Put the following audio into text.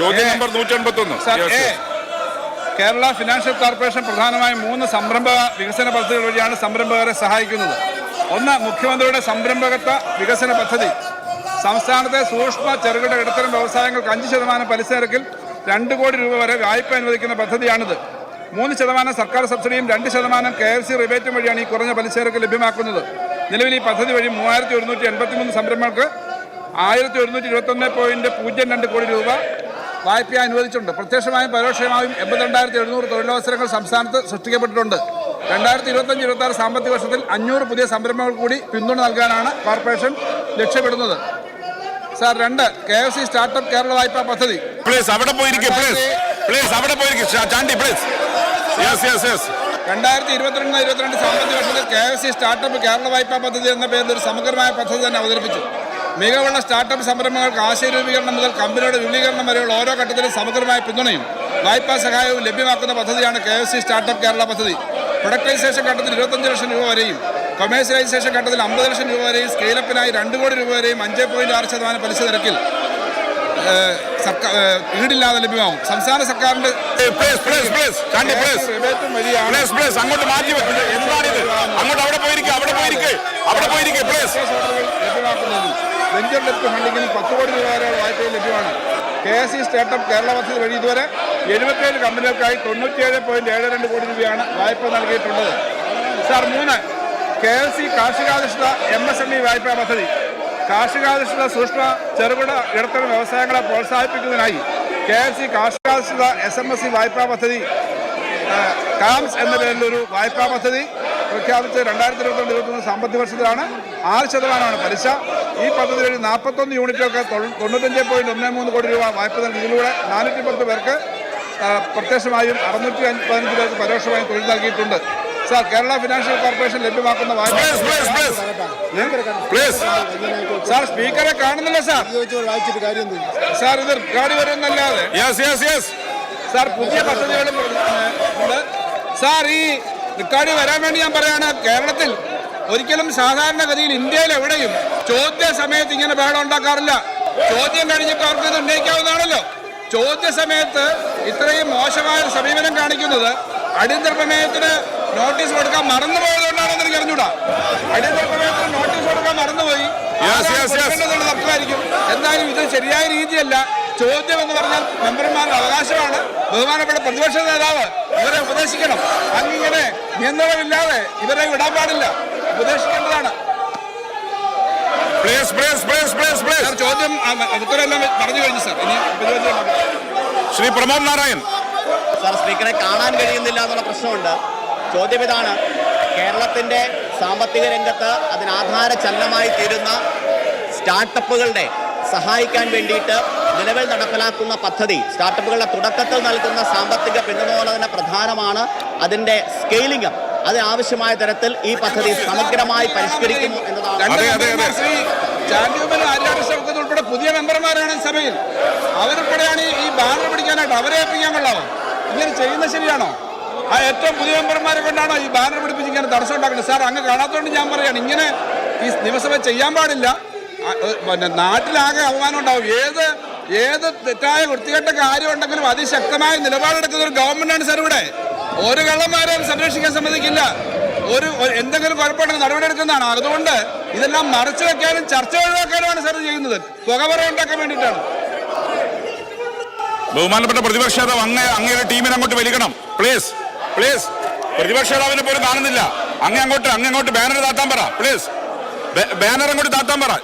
ചോദ്യം നമ്പർ നൂറ്റി എൺപത്തി ഒന്ന് കേരള ഫിനാൻഷ്യൽ കോർപ്പറേഷൻ പ്രധാനമായും മൂന്ന് സംരംഭ വികസന പദ്ധതികൾ വഴിയാണ് സംരംഭകരെ സഹായിക്കുന്നത്. ഒന്ന് മുഖ്യമന്ത്രിയുടെ സംരംഭകത്വ വികസന പദ്ധതി. സംസ്ഥാനത്തെ സൂക്ഷ്മ ചെറുകിട ഇടത്തരം വ്യവസായങ്ങൾക്ക് അഞ്ച് ശതമാനം പലിശ നിരക്കിൽ രണ്ട് കോടി രൂപ വരെ വായ്പ അനുവദിക്കുന്ന പദ്ധതിയാണിത്. മൂന്ന് ശതമാനം സർക്കാർ സബ്സിഡിയും രണ്ട് ശതമാനം കെ എഫ് സി റിബേറ്റും വഴിയാണ് ഈ കുറഞ്ഞ പലിശ നിരക്ക് ലഭ്യമാക്കുന്നത്. നിലവിൽ ഈ പദ്ധതി വഴി മൂവായിരത്തി ഒരുന്നൂറ്റി എൺപത്തി മൂന്ന് സംരംഭങ്ങൾക്ക് ആയിരത്തി ഒരുന്നൂറ്റി ഇരുപത്തൊന്ന് പോയിന്റ് പൂജ്യം രണ്ട് കോടി രൂപ വായ്പ അനുവദിച്ചിട്ടുണ്ട്. പ്രത്യക്ഷമായും പരോക്ഷമായും എൺപത്തിരണ്ടായിരത്തി എഴുന്നൂറ് തൊഴിലവസരങ്ങൾ സംസ്ഥാനത്ത് സൃഷ്ടിക്കപ്പെട്ടിട്ടുണ്ട്. രണ്ടായിരത്തി ഇരുപത്തഞ്ച് ഇരുപത്തി ആറ് സാമ്പത്തിക വർഷത്തിൽ അഞ്ഞൂറ് പുതിയ സംരംഭങ്ങൾ കൂടി പിന്തുണ നൽകാനാണ് കോർപ്പറേഷൻ ലക്ഷ്യമിടുന്നത്. സാർ രണ്ട് K F C startup Kerala വായ്പാ പദ്ധതി. പ്ലീസ് അവിടെ പ്ലീസ് അവിടെ യെസ് യെസ് യെസ് രണ്ടായിരത്തി ഇരുപത്തിരണ്ട് ഇരുപത്തിരണ്ട് സാമ്പത്തിക വർഷത്തിൽ K F C startup Kerala വായ്പാ പദ്ധതി എന്ന പേരിൽ ഒരു സമഗ്രമായ പദ്ധതി തന്നെ അവതരിപ്പിച്ചു. മികവുള്ള സ്റ്റാർട്ടപ്പ് സംരംഭങ്ങൾക്ക് ആശയരൂപീകരണം മുതൽ കമ്പനിയുടെ വിപുലീകരണം വരെയുള്ള ഓരോ ഘട്ടത്തിലും സമഗ്രമായ പിന്തുണയും വായ്പാ സഹായവും ലഭ്യമാക്കുന്ന പദ്ധതിയാണ് K F C startup Kerala പദ്ധതി. പ്രൊഡക്ടൈസേഷൻ ഘട്ടത്തിൽ ഇരുപത്തഞ്ച് ലക്ഷം രൂപ വരെയും കൊമേഴ്സ്യലൈസേഷൻ ഘട്ടത്തിൽ അമ്പത് ലക്ഷം രൂപ വരെയും സ്കെയിലപ്പിനായി രണ്ട് കോടി രൂപ വരെയും അഞ്ച് പോയിന്റ് ആറ് ശതമാനം പലിശ നിരക്കിൽ വീടില്ലാതെ ലഭ്യമാകും ഈടില്ലാതെ ലഭ്യമാവും. സംസ്ഥാന സർക്കാരിന്റെ അങ്ങോട്ട് മാറ്റി അങ്ങോട്ട് അവിടെ പോയിരിക്കും അവിടെ പോയിരിക്കും. അവിടെ പോയിരിക്കും പ്ലീസ് കേസ് ഓർഡറുകൾ ലഭ്യമാക്കുന്നതിനും വെഞ്ചർ ഡെപ്റ്റ് ഫണ്ടിങ്ങിന് പത്ത് കോടി രൂപ വരെ വായ്പകൾ ലഭ്യമാണ്. K S C startup Kerala പദ്ധതി വഴി ഇതുവരെ എഴുപത്തേഴ് കമ്പനികൾക്കായി തൊണ്ണൂറ്റിയേഴ് പോയിന്റ് ഏഴ് രണ്ട് കോടി രൂപയാണ് വായ്പ നൽകിയിട്ടുള്ളത്. സാർ മൂന്ന്. കെ എസ് സി കാർഷികാധിഷ്ഠിത എം എസ് എം ഇ വായ്പാ പദ്ധതി. കാർഷികാധിഷ്ഠിത സൂക്ഷ്മ ചെറുകിട ഇടത്തരം വ്യവസായങ്ങളെ പ്രോത്സാഹിപ്പിക്കുന്നതിനായി കെ എസ് സി കാർഷികാധിഷ്ഠിത എസ് എം എസ് സി വായ്പാ പദ്ധതി കാംസ് എന്ന പേരിലൊരു വായ്പാ പദ്ധതി പ്രഖ്യാപിച്ച് രണ്ടായിരത്തി ഇരുപത്തിരണ്ട് ഇരുപത്തൊന്ന് സാമ്പത്തിക വർഷത്തിലാണ്. ആറ് ശതമാനമാണ് പലിശ. ഈ പദ്ധതി വഴി നാൽപ്പത്തൊന്ന് യൂണിറ്റൊക്കെ തൊണ്ണൂറ്റഞ്ച് പോയിന്റ് ഒന്ന് മൂന്ന് കോടി രൂപ വായ്പ നൽകി ഇതിലൂടെ നാനൂറ്റി പത്ത് പേർക്ക് പ്രത്യക്ഷമായും അറുന്നൂറ്റി അഞ്ച് പതിനഞ്ച് പേർക്ക് പരോക്ഷമായും തൊഴിൽ നൽകിയിട്ടുണ്ട്. സാർ കേരള ഫിനാൻഷ്യൽ കോർപ്പറേഷൻ ലഭ്യമാക്കുന്ന വായ്പ സാർ സ്പീക്കറെ കാണുന്നില്ല സാർ. സാർ ഇത് റിക്കാർഡ് വരുന്നല്ലാതെ സാർ പുതിയ പദ്ധതികളും സാർ ഈ റിക്കാർഡ് വരാൻ വേണ്ടി ഞാൻ പറയാണ് കേരളത്തിൽ ഒരിക്കലും സാധാരണഗതിയിൽ ഇന്ത്യയിൽ എവിടെയും ചോദ്യ സമയത്ത് ഇങ്ങനെ ബഹളം ഉണ്ടാക്കാറില്ല. ചോദ്യം കഴിഞ്ഞിട്ട് അവർക്ക് ഇത് ഉന്നയിക്കാവുന്നതാണല്ലോ. ചോദ്യ സമയത്ത് ഇത്രയും മോശമായ സമീപനം കാണിക്കുന്നത് അടിയന്തര പ്രമേയത്തിന് നോട്ടീസ് കൊടുക്കാൻ മറന്നുപോയതുകൊണ്ടാണെന്ന് എനിക്ക് അറിഞ്ഞൂടാ. അടിയന്തര പ്രമേയത്തിന് നോട്ടീസ് കൊടുക്കാൻ മറന്നുപോയി. തർക്കമായിരിക്കും എന്തായാലും ഇത് ശരിയായ രീതിയല്ല. ചോദ്യം എന്ന് പറഞ്ഞാൽ മെമ്പർമാരുടെ അവകാശമാണ്. ബഹുമാനപ്പെട്ട പ്രതിപക്ഷ നേതാവ് ഇവരെ ഉപദേശിക്കണം. അങ്ങിങ്ങനെ നിയന്ത്രണമില്ലാതെ ഇവരെ വിടാൻ പാടില്ല. ഉപദേശിക്കേണ്ടതാണ്. Please please please please please ചോദ്യം ഉത്തരവെല്ലാം ഉത്തരമെല്ലാം പറഞ്ഞു കഴിഞ്ഞു സാർ. ഇനി ശ്രീ പ്രമോദ് നാരായൺ. സാർ സ്പീക്കറെ കാണാൻ കഴിയുന്നില്ല എന്നുള്ള പ്രശ്നമുണ്ട്. ചോദ്യം ഇതാണ്. കേരളത്തിന്റെ സാമ്പത്തിക രംഗത്ത് അതിനാധാര ചലനമായി തീരുന്ന സ്റ്റാർട്ടപ്പുകളുടെ സഹായിക്കാൻ വേണ്ടിയിട്ട് നിലവിൽ നടപ്പിലാക്കുന്ന പദ്ധതി സ്റ്റാർട്ടപ്പുകളുടെ തുടക്കത്തിൽ നൽകുന്ന സാമ്പത്തിക പിന്തുണ പോലെ തന്നെ പ്രധാനമാണ്. അതിന്റെ സ്കെയിലിംഗ് അതിനാവശ്യമായ തരത്തിൽ ഈ പദ്ധതി സമഗ്രമായി പരിഷ്കരിക്കുന്നു എന്നതാണ്. ഉൾപ്പെടെ പുതിയ മെമ്പർമാരാണ് സഭയിൽ. അവരുൾപ്പെടെയാണ് ഈ- ഈ ബാനർ പിടിക്കാനായിട്ട് അവരെ ഏൽപ്പിക്കാൻ കൊള്ളാമോ ഇങ്ങനെ ചെയ്യുന്നത് ശരിയാണോ? ആ ഏറ്റവും പുതിയ മെമ്പർമാരെ കൊണ്ടാണോ ഈ ബാനർ പിടിപ്പിച്ചിങ്ങനെ തടസ്സം ഉണ്ടാക്കുന്നത്? സാർ അങ്ങ് കാണാത്തതുകൊണ്ട് ഞാൻ പറയാണ് ഇങ്ങനെ ഈ നിയമസഭ ചെയ്യാൻ പാടില്ല. പിന്നെ നാട്ടിലാകെ അപമാനം ഉണ്ടാവും. ഏത് ഏത് തെറ്റായ വൃത്തികെട്ട കാര്യം ഉണ്ടെങ്കിലും അതിശക്തമായ നിലപാടെടുക്കുന്ന ഒരു ഗവൺമെന്റാണ് സാർ ഇവിടെ. ഒരു കള്ളന്മാരെയും സംരക്ഷിക്കാൻ സമ്മതിക്കില്ല. ഒരു എന്തെങ്കിലും കുഴപ്പമുണ്ടെങ്കിൽ നടപടിയെടുക്കുന്നതാണ് അതുകൊണ്ട് ഇതെല്ലാം മറച്ചു വെക്കാനും ചർച്ച ഒഴിവാക്കാനുമാണ് സാർ ചെയ്യുന്നത്. പുകവറ ഉണ്ടാക്കാൻ വേണ്ടിയിട്ടാണ്. ബഹുമാനപ്പെട്ട പ്രതിപക്ഷ നേതാവ് അങ്ങേ അങ്ങയുടെ ടീമിനെ അങ്ങോട്ട് വലിക്കണം. പ്ലീസ് പ്ലീസ് പ്രതിപക്ഷ നേതാവിനെ പോലും കാണുന്നില്ല. അങ്ങ് അങ്ങോട്ട് അങ്ങ് അങ്ങോട്ട് ബാനർ താത്താൻ പറ. പ്ലീസ് ബാനർ അങ്ങോട്ട് താത്താൻ പറ.